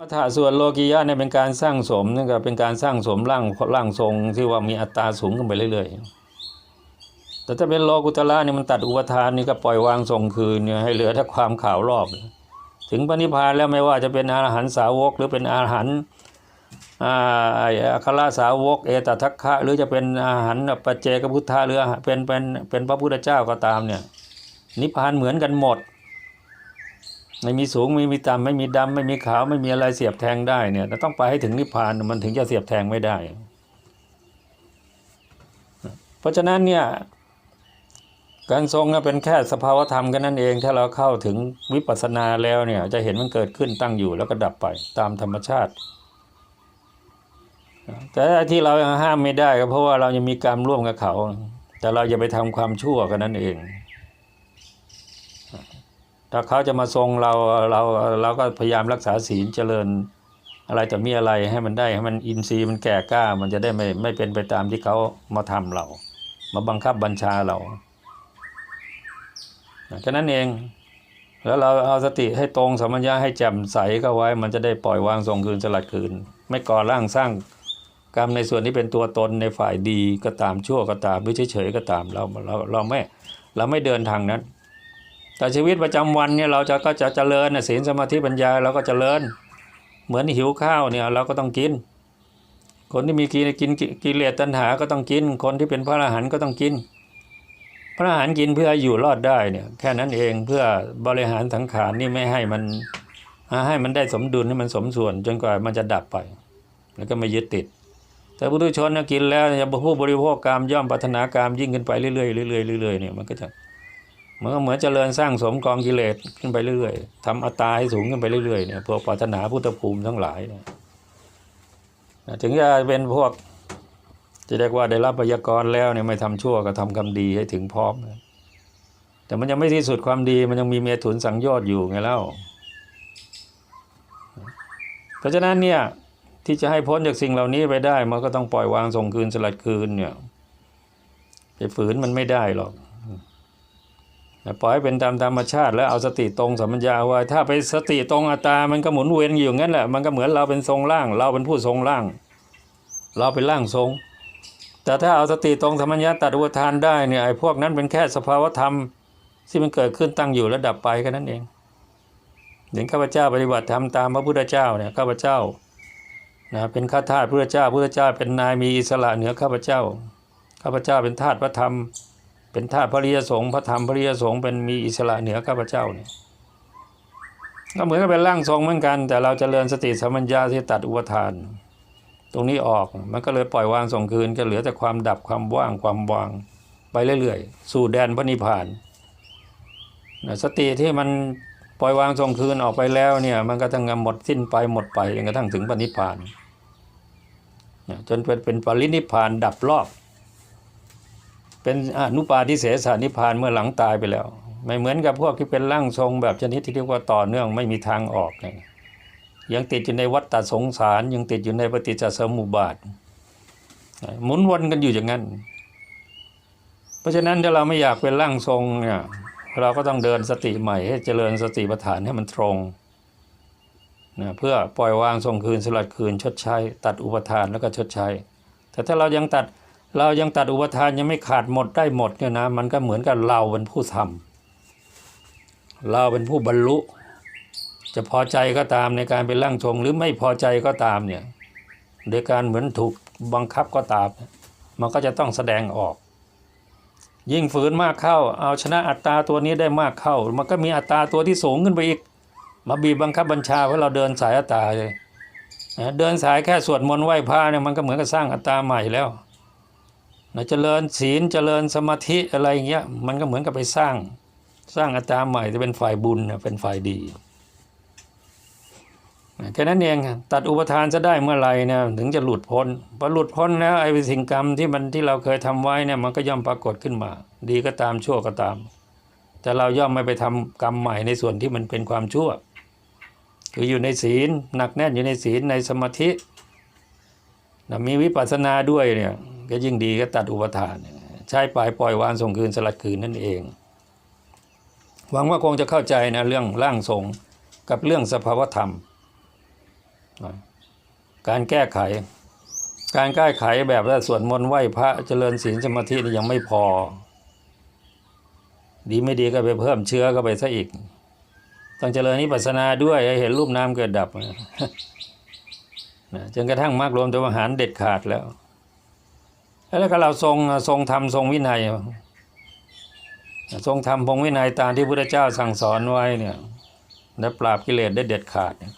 มัฏฐะส่วนโลกียะเนี่ยเป็นการสร้างสมนี่ก็เป็นการสร้างสมร่างร่างทรงที่ว่ามีอัตราสูงขึ้นไปเรื่อยๆ แต่ถ้าเป็นโลกุตละเนี่ยมันตัดอุปทานนี่ก็ปล่อยวางส่งคืนเนี่ยให้เหลือแต่ความขาวรอบ ถึงปณิพานแล้วไม่ว่าจะเป็นอาหารสาวกหรือเป็นอาหารอัครสาวกเอตทัคคะหรือจะเป็นอาหารปัจเจกพุทธะหรือเป็นเป็นเป็นพระพุทธเจ้าก็ตามเนี่ยนิพพานเหมือนกันหมด ไม่มีสูงไม่มีต่ำไม่มีดำไม่มีขาวไม่มีอะไรเสียบแทงได้เนี่ยต้องไปให้ถึงนิพพานมันถึงจะเสียบแทงไม่ได้ เพราะฉะนั้นเนี่ยการทรงเป็นแค่สภาวธรรมกันนั่นเอง ถ้าเราเข้าถึงวิปัสสนาแล้วเนี่ยจะเห็นมันเกิดขึ้นตั้งอยู่แล้วก็ดับไปตามธรรมชาติ แต่ที่เรายังห้ามไม่ได้ก็เพราะว่าเรายังมีกรรมร่วมกับเขา แต่เราอย่าไปทำความชั่วกันนั่นเอง ถ้าเขาจะมาทรงเราเราเราก็พยายามรักษาศีลเจริญ อะไรแต่มีอะไรให้มันได้ให้มันอินทรีย์มันแก่กล้า มันจะได้ไม่ไม่เป็นไปตามที่เขามาทำเรา มาบังคับบัญชาเราแค่นั้นเองแล้วเราเอาสติให้ตรงสมมัญญาให้แจ่มใสเข้าไว้ มันจะได้ปล่อยวางส่งคืนสลัดคืน ไม่ก่อร่างสร้างกรรมในส่วนที่เป็นตัวตนในฝ่ายดีก็ตามชั่วก็ตามหรือเฉยๆก็ตามเราเราเราไม่เราไม่เดินทางนั้น แต่ชีวิตประจำวันเนี่ยเราจะก็จะเจริญนะศีลสมาธิปัญญาเราก็เจริญ เหมือนหิวข้าวเนี่ยเราก็ต้องกิน คนที่มีกินกินกิเลสตัณหาก็ต้องกิน คนที่เป็นพระอรหันต์ก็ต้องกิน พระอรหันต์กินเพื่ออยู่รอดได้เนี่ยแค่นั้นเองเพื่อบริหารสังขารนี่ไม่ให้มันให้มันได้สมดุลให้มันสมส่วน จนกว่ามันจะดับไป แล้วก็ไม่ยึดติด แต่ผู้ทุชนกินแล้วจะผู้บริโภคกรรมย่อมพัฒนากรรมยิ่งขึ้นไปเรื่อยๆเรื่อยๆเรื่อยๆเนี่ยมันก็จะ เมันเหมือนเจริญสร้างสมกองกิเลสขึ้นไปเรื่อยๆทำอัตตาให้สูงขึ้นไปเรื่อยๆเนี่ยพวกปรารถนาพุทธภูมิทั้งหลายเนี่ยถึงจะเป็นพวกจะเรียกว่าได้รับพยากรณ์แล้วเนี่ยไม่ทำชั่วก็ทำกรรมดีให้ถึงพร้อม แต่มันยังไม่ที่สุดความดีมันยังมีเมถุนสังโยชน์อยู่ไงเล่า เพราะฉะนั้นเนี่ยที่จะให้พ้นจากสิ่งเหล่านี้ไปได้ มันก็ต้องปล่อยวางส่งคืนสลัดคืนเนี่ยไปฝืนมันไม่ได้หรอก ปล่อยเป็นตามธรรมชาติ แล้วเอาสติตรงสัมปัญญาไว้ ถ้าไปสติตรงอัตตา มันก็หมุนเวียนอยู่งั้นแหละ มันก็เหมือนเราเป็นทรงร่าง เราเป็นผู้ทรงร่าง เราเป็นร่างทรง แต่ถ้าเอาสติตรงสัมปัญญาตัดอุทานได้เนี่ยไอ้พวกนั้นเป็นแค่สภาวธรรม ที่มันเกิดขึ้นตั้งอยู่แล้วดับไปแค่นั้นเองเห็นข้าพเจ้าปฏิบัติธรรมตามพระพุทธเจ้าเนี่ยข้าพเจ้านะเป็นข้าทาสพระเจ้าพระเจ้าเป็นนายมีอิสระเหนือข้าพเจ้าข้าพเจ้าเป็นทาสพระธรรม เป็นทาพระริยสงฆ์พระธรรมพระริยสงฆ์เป็นมีอิสระเหนือข้าพเจ้าเนี่ยก็เหมือนกับเป็นร่างทรงเหมือนกัน แต่เราจเจริญสติสัมปัญญาที่ตัดอุปทาน ตรงนี้ออกมันก็เลยปล่อยวางส่งคืนก็เหลือแต่ความดับความว่างความวางไปเรื่อยๆ สู่แดนพระนิพพานสติที่มันปล่อยวางส่งคืนออกไปแล้วเนี่ยมันก็ทั้งหมดสิ้นไปหมดไปจนกระทั่งถึงปณิพพานจนเป็นเป็นปรินิพพานดับรอบ เป็นอนุปาทิเสสานิพานเมื่อหลังตายไปแล้ว ไม่เหมือนกับพวกที่เป็นร่างทรงแบบชนิดที่เรียกว่าต่อเนื่องไม่มีทางออกยังติดอยู่ในวัฏฏสงสาร ยังติดอยู่ในปฏิจจสมุปบาท หมุนวนกันอยู่อย่างนั้น เพราะฉะนั้นถ้าเราไม่อยากเป็นร่างทรงเนี่ยเราก็ต้องเดินสติใหม่ให้เจริญสติปัฏฐานให้มันตรงนะเพื่อปล่อยวางส่งคืนสลัดคืนชดใช้ ตัดอุปทานแล้วก็ชดใช้ แต่ถ้าเรายังตัด เรายังตัดอุปทานยังไม่ขาดหมดได้หมดเนี่ยนะ มันก็เหมือนกับเราเป็นผู้ทำเราเป็นผู้บรรลุ จะพอใจก็ตามในการเป็นร่างทรงหรือไม่พอใจก็ตามเนี่ยโดยการเหมือนถูกบังคับก็ตาม มันก็จะต้องแสดงออก ยิ่งฝืนมากเข้า เอาชนะอัตราตัวนี้ได้มากเข้า มันก็มีอัตราตัวที่สูงขึ้นไปอีก มาบีบบังคับบัญชาให้เราเดินสายอัตราเลยเดินสายแค่สวดมนต์ไหว้พระเนี่ยมันก็เหมือนกับสร้างอัตราใหม่แล้ว เจริญศีลเจริญสมาธิอะไรอย่างเงี้ยมันก็เหมือนกับไปสร้างสร้างอัตราใหม่จะเป็นฝ่ายบุญเป็นฝ่ายดีแค่นั้นเองตัดอุปทานจะได้เมื่อไหร่เนี่ยถึงจะหลุดพ้นพอหลุดพ้นแล้วไอ้สิ่งกรรมที่มันที่เราเคยทำไว้เนี่ยมันก็ย่อมปรากฏขึ้นมา ดีก็ตามชั่วก็ตาม แต่เราย่อมไม่ไปทำกรรมใหม่ในส่วนที่มันเป็นความชั่ว คืออยู่ในศีลหนักแน่นอยู่ในศีลในสมาธิมีวิปัสสนาด้วยเนี่ย ก็ยิ่งดีก็ตัดอุปทาน ใช้ปลายปล่อยวางส่งคืนสลัดคืนนั่นเอง หวังว่าคงจะเข้าใจนะเรื่องร่างทรงกับเรื่องสภาวธรรม การแก้ไข การแก้ไขแบบว่าสวดมนต์ไหว้พระเจริญศีลสมาธินี่ยังไม่พอ ดีไม่ดีก็ไปเพิ่มเชื้อเข้าไปซะอีก ต้องเจริญนิพพานาด้วยหเห็นรูปนามเกิดดับนะจนกระทั่งมรรครวมตัวอาหารเด็ดขาดแล้ว แล้วก็เราทรงทรงธรรมทรงวินัย ทรงธรรมพงวินัยตามที่พระพุทธเจ้าสั่งสอนไว้เนี่ยและปราบกิเลสได้เด็ดขาดเนี่ย